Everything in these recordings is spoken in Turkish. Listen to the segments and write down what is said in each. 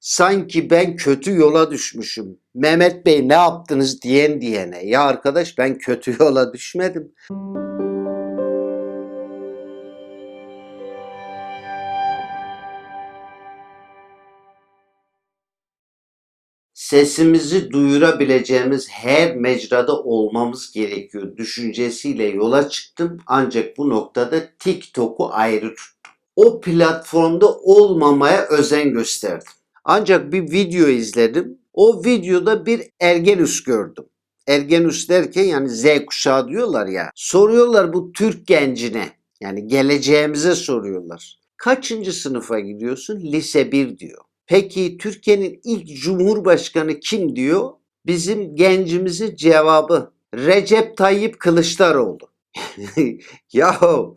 Sanki ben kötü yola düşmüşüm. Mehmet Bey ne yaptınız diyen diyene. Ya arkadaş ben kötü yola düşmedim. Sesimizi duyurabileceğimiz her mecrada olmamız gerekiyor düşüncesiyle yola çıktım. Ancak bu noktada TikTok'u ayrı tuttum. O platformda olmamaya özen gösterdim. Ancak bir video izledim. O videoda bir ergenüs gördüm. Ergenüs derken yani Z kuşağı diyorlar ya. Soruyorlar bu Türk gencine. Yani geleceğimize soruyorlar. Kaçıncı sınıfa gidiyorsun? Lise 1 diyor. Peki Türkiye'nin ilk cumhurbaşkanı kim diyor? Bizim gencimizin cevabı Recep Tayyip Kılıçdaroğlu. Yahu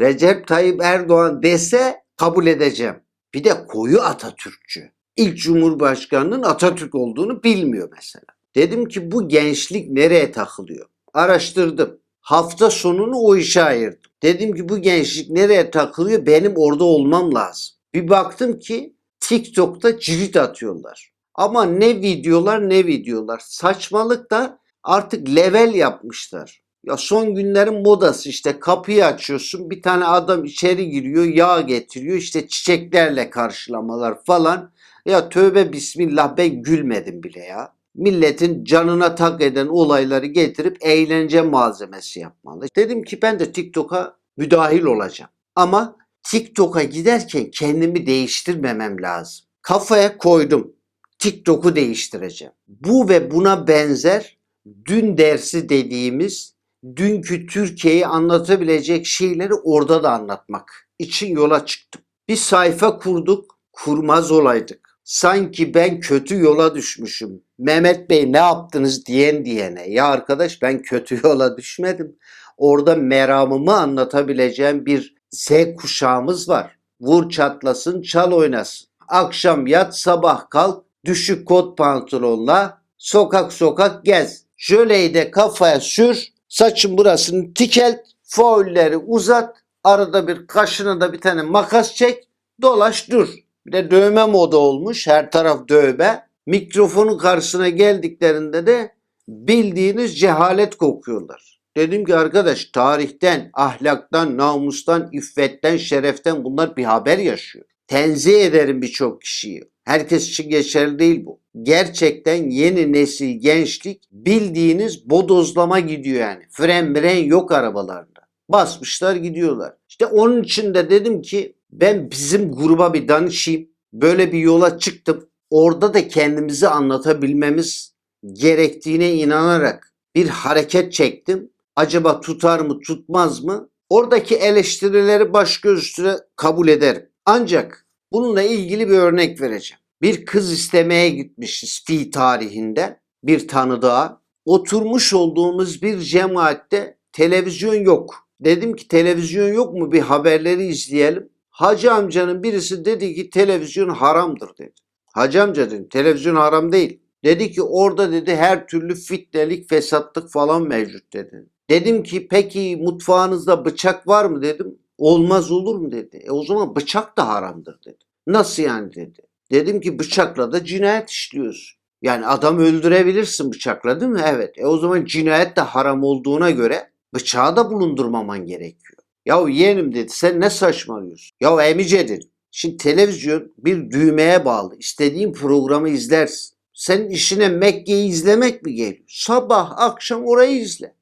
Recep Tayyip Erdoğan dese kabul edeceğim. Bir de koyu Atatürkçü. İlk Cumhurbaşkanının Atatürk olduğunu bilmiyor mesela. Dedim ki bu gençlik nereye takılıyor? Araştırdım. Hafta sonunu o işe ayırdım. Dedim ki bu gençlik nereye takılıyor? Benim orada olmam lazım. Bir baktım ki TikTok'ta cirit atıyorlar. Ama ne videolar ne videolar. Saçmalık da artık level yapmışlar. Ya son günlerin modası işte kapıyı açıyorsun bir tane adam içeri giriyor yağ getiriyor işte çiçeklerle karşılamalar falan. Ya tövbe bismillah ben gülmedim bile ya. Milletin canına tak eden olayları getirip eğlence malzemesi yapmalı. Dedim ki ben de TikTok'a müdahil olacağım. Ama TikTok'a giderken kendimi değiştirmemem lazım. Kafaya koydum. TikTok'u değiştireceğim. Bu ve buna benzer dün dersi dediğimiz dünkü Türkiye'yi anlatabilecek şeyleri orada da anlatmak için yola çıktım. Bir sayfa kurduk, kurmaz olaydık. Sanki ben kötü yola düşmüşüm. Mehmet Bey ne yaptınız diyen diyene. Ya arkadaş ben kötü yola düşmedim. Orada meramımı anlatabileceğim bir Z kuşağımız var. Vur çatlasın, çal oynasın. Akşam yat, sabah kalk, düşük kot pantolonla sokak sokak gez. Jöleyi de kafaya sür, saçın burasını tikelt, faulleri uzat, arada bir kaşına da bir tane makas çek, dolaş dur. Bir de dövme moda olmuş, her taraf dövme. Mikrofonun karşısına geldiklerinde de bildiğiniz cehalet kokuyorlar. Dedim ki arkadaş tarihten, ahlaktan, namustan, iffetten, şereften bunlar bir haber yaşıyor. Tenzih ederim birçok kişiyi. Herkes için geçerli değil bu. Gerçekten yeni nesil gençlik bildiğiniz bodozlama gidiyor yani. Fren miren yok arabalarda. Basmışlar gidiyorlar. İşte onun için de dedim ki ben bizim gruba bir danışayım. Böyle bir yola çıktım. Orada da kendimizi anlatabilmemiz gerektiğine inanarak bir hareket çektim. Acaba tutar mı tutmaz mı? Oradaki eleştirileri baş göz üstüne kabul ederim. Ancak bununla ilgili bir örnek vereceğim. Bir kız istemeye gitmişiz fi tarihinde bir tanıdığa. Oturmuş olduğumuz bir cemaatte televizyon yok. Dedim ki televizyon yok mu bir haberleri izleyelim. Hacı amcanın birisi dedi ki televizyon haramdır dedi. Hacı amca dedim televizyon haram değil. Dedi ki orada dedi her türlü fitnelik, fesatlık falan mevcut dedi. Dedim ki peki mutfağınızda bıçak var mı dedim. Olmaz olur mu dedi. E o zaman bıçak da haramdır dedi. Nasıl yani dedi. Dedim ki bıçakla da cinayet işliyorsun. Yani adam öldürebilirsin bıçakla değil mi? Evet. E o zaman cinayet de haram olduğuna göre bıçağı da bulundurmaman gerekiyor. Ya yeğenim dedi sen ne saçmalıyorsun? Ya emice dedim. Şimdi televizyon bir düğmeye bağlı. İstediğin programı izlersin. Senin işine Mekke'yi izlemek mi geliyor? Sabah akşam orayı izle.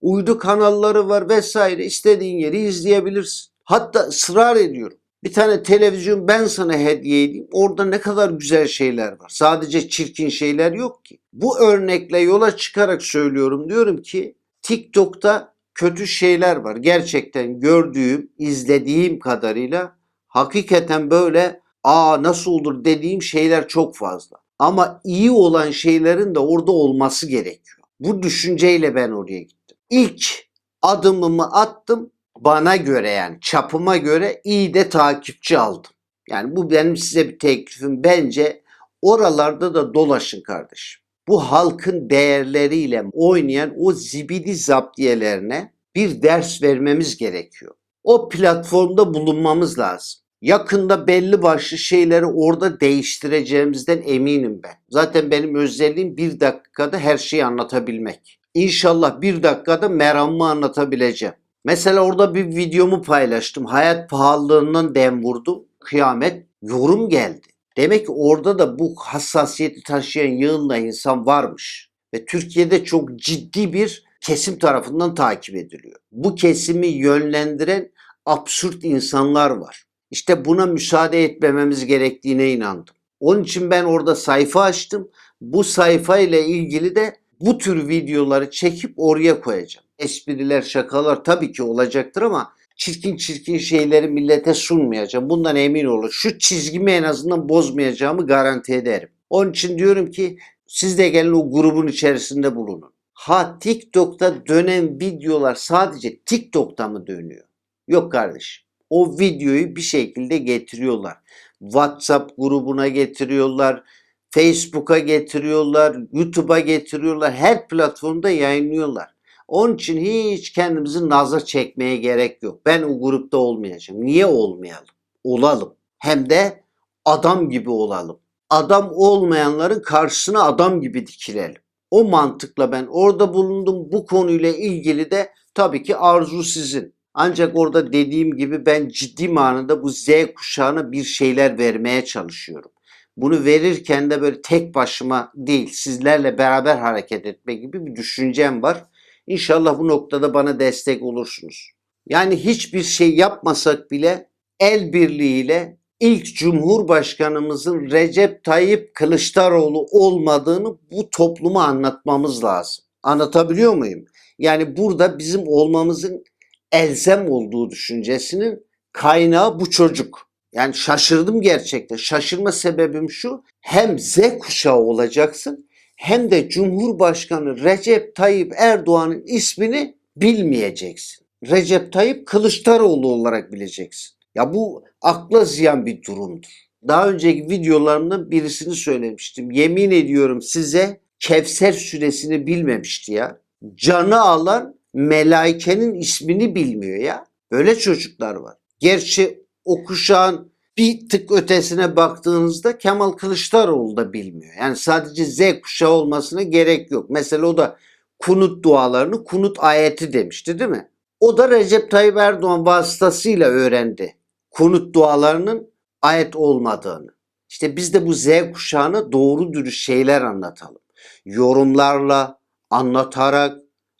Uydu kanalları var vesaire. İstediğin yeri izleyebilirsin. Hatta ısrar ediyorum. Bir tane televizyon ben sana hediye edeyim. Orada ne kadar güzel şeyler var. Sadece çirkin şeyler yok ki. Bu örnekle yola çıkarak söylüyorum. Diyorum ki TikTok'ta kötü şeyler var. Gerçekten gördüğüm, izlediğim kadarıyla hakikaten böyle aa nasıl olur dediğim şeyler çok fazla. Ama iyi olan şeylerin de orada olması gerekiyor. Bu düşünceyle ben oraya gittim. İlk adımımı attım. Bana göre yani çapıma göre iyi de takipçi aldım. Yani bu benim size bir teklifim. Bence oralarda da dolaşın kardeşim. Bu halkın değerleriyle oynayan o zibidi zaptiyelerine bir ders vermemiz gerekiyor. O platformda bulunmamız lazım. Yakında belli başlı şeyleri orada değiştireceğimizden eminim ben. Zaten benim özelliğim bir dakikada her şeyi anlatabilmek. İnşallah bir dakikada meramımı anlatabileceğim. Mesela orada bir videomu paylaştım. Hayat pahalılığından dem vurdum. Kıyamet yorum geldi. Demek ki orada da bu hassasiyeti taşıyan yığınla insan varmış. Ve Türkiye'de çok ciddi bir kesim tarafından takip ediliyor. Bu kesimi yönlendiren absürt insanlar var. İşte buna müsaade etmememiz gerektiğine inandım. Onun için ben orada sayfa açtım. Bu sayfa ile ilgili de bu tür videoları çekip oraya koyacağım. Espriler, şakalar tabii ki olacaktır ama çirkin çirkin şeyleri millete sunmayacağım. Bundan emin olun. Şu çizgimi en azından bozmayacağımı garanti ederim. Onun için diyorum ki siz de gelin o grubun içerisinde bulunun. Ha TikTok'ta dönen videolar sadece TikTok'ta mı dönüyor? Yok kardeşim. O videoyu bir şekilde getiriyorlar. WhatsApp grubuna getiriyorlar. Facebook'a getiriyorlar. YouTube'a getiriyorlar. Her platformda yayınlıyorlar. Onun için hiç kendimizi naza çekmeye gerek yok. Ben o grupta olmayacağım. Niye olmayalım? Olalım. Hem de adam gibi olalım. Adam olmayanların karşısına adam gibi dikilelim. O mantıkla ben orada bulundum. Bu konuyla ilgili de tabii ki arzu sizin. Ancak orada dediğim gibi ben ciddi manada bu Z kuşağına bir şeyler vermeye çalışıyorum. Bunu verirken de böyle tek başıma değil sizlerle beraber hareket etme gibi bir düşüncem var. İnşallah bu noktada bana destek olursunuz. Yani hiçbir şey yapmasak bile el birliğiyle ilk Cumhurbaşkanımızın Recep Tayyip Kılıçdaroğlu olmadığını bu topluma anlatmamız lazım. Anlatabiliyor muyum? Yani burada bizim olmamızın elzem olduğu düşüncesinin kaynağı bu çocuk. Yani şaşırdım gerçekten. Şaşırma sebebim şu. Hem Z kuşağı olacaksın hem de Cumhurbaşkanı Recep Tayyip Erdoğan'ın ismini bilmeyeceksin. Recep Tayyip Kılıçdaroğlu olarak bileceksin. Ya bu akla ziyan bir durumdur. Daha önceki videolarımdan birisini söylemiştim. Yemin ediyorum size Kevser suresini bilmemişti ya. Canı alan melaikenin ismini bilmiyor ya. Böyle çocuklar var. Gerçi o kuşağın bir tık ötesine baktığınızda Kemal Kılıçdaroğlu da bilmiyor. Yani sadece Z kuşağı olmasına gerek yok. Mesela o da kunut dualarını kunut ayeti demişti değil mi? O da Recep Tayyip Erdoğan vasıtasıyla öğrendi. Kunut dualarının ayet olmadığını. İşte biz de bu Z kuşağına doğru dürüst şeyler anlatalım. Yorumlarla, anlatarak,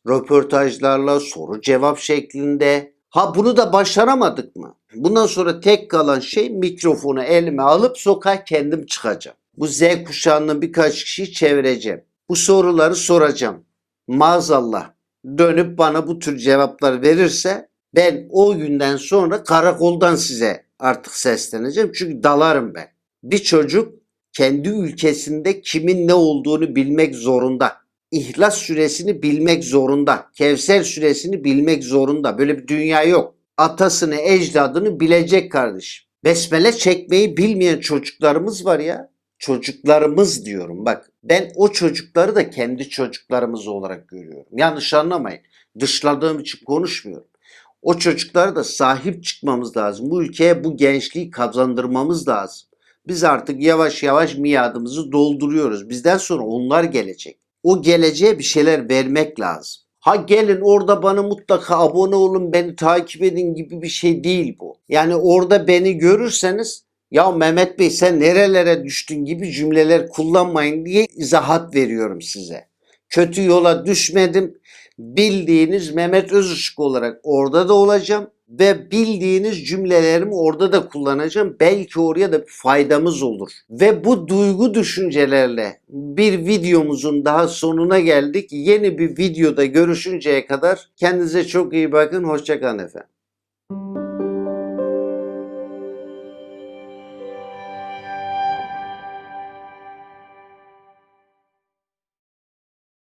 röportajlarla, soru cevap şeklinde. Ha bunu da başaramadık mı? Bundan sonra tek kalan şey mikrofonu elime alıp sokağa kendim çıkacağım. Bu Z kuşağının birkaç kişiyi çevireceğim. Bu soruları soracağım. Maazallah dönüp bana bu tür cevaplar verirse ben o günden sonra karakoldan size artık sesleneceğim. Çünkü dalarım ben. Bir çocuk kendi ülkesinde kimin ne olduğunu bilmek zorunda. İhlas süresini bilmek zorunda. Kevser süresini bilmek zorunda. Böyle bir dünya yok. Atasını, ecdadını bilecek kardeşim. Besmele çekmeyi bilmeyen çocuklarımız var ya. Çocuklarımız diyorum bak. Ben o çocukları da kendi çocuklarımız olarak görüyorum. Yanlış anlamayın. Dışladığım için konuşmuyorum. O çocuklara da sahip çıkmamız lazım. Bu ülkeye bu gençliği kazandırmamız lazım. Biz artık yavaş yavaş miadımızı dolduruyoruz. Bizden sonra onlar gelecek. O geleceğe bir şeyler vermek lazım. Ha gelin orada bana mutlaka abone olun, beni takip edin gibi bir şey değil bu. Yani orada beni görürseniz ya Mehmet Bey sen nerelere düştün gibi cümleler kullanmayın diye izahat veriyorum size. Kötü yola düşmedim. Bildiğiniz Mehmet Özışık olarak orada da olacağım ve bildiğiniz cümlelerimi orada da kullanacağım. Belki oraya da faydamız olur. Ve bu duygu düşüncelerle bir videomuzun daha sonuna geldik. Yeni bir videoda görüşünceye kadar kendinize çok iyi bakın. Hoşçakalın efendim.